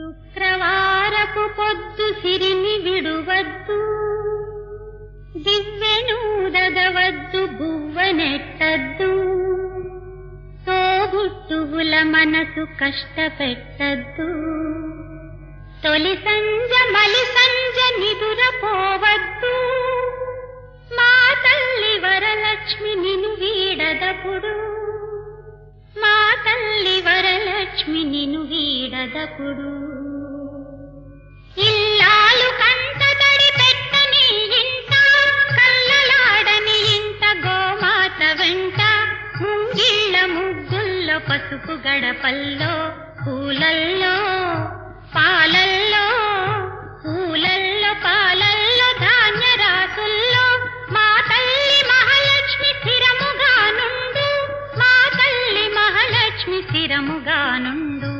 శుక్రవారపు పొద్దు సిరిని విడువద్దు. దివ్వెనూదగవద్దు బువ్వనెట్టద్దు తోబుట్టువుల మనసు కష్టపెట్టద్దు. తొలి సంజ మలి సంజ నిదురపోవద్దు మా తల్లి వరలక్ష్మి నిను వీడదపుడు. ఎల్లప్పుడు ఇల్లాలు కంటబడి పెట్టని ఇంట కళ్ళలాడని ఇంట గోమాత వెంట ముంగిళ్ళ ముగ్గుల్లో పసుపు గడపల్లో పూలల్లో పాలల్లో పూలల్లో పాలల్లో ధాన్య రాసుల్లో మా తల్లి మహాలక్ష్మి స్థిరముగా నుండు మా తల్లి మహాలక్ష్మి స్థిరముగానుండు.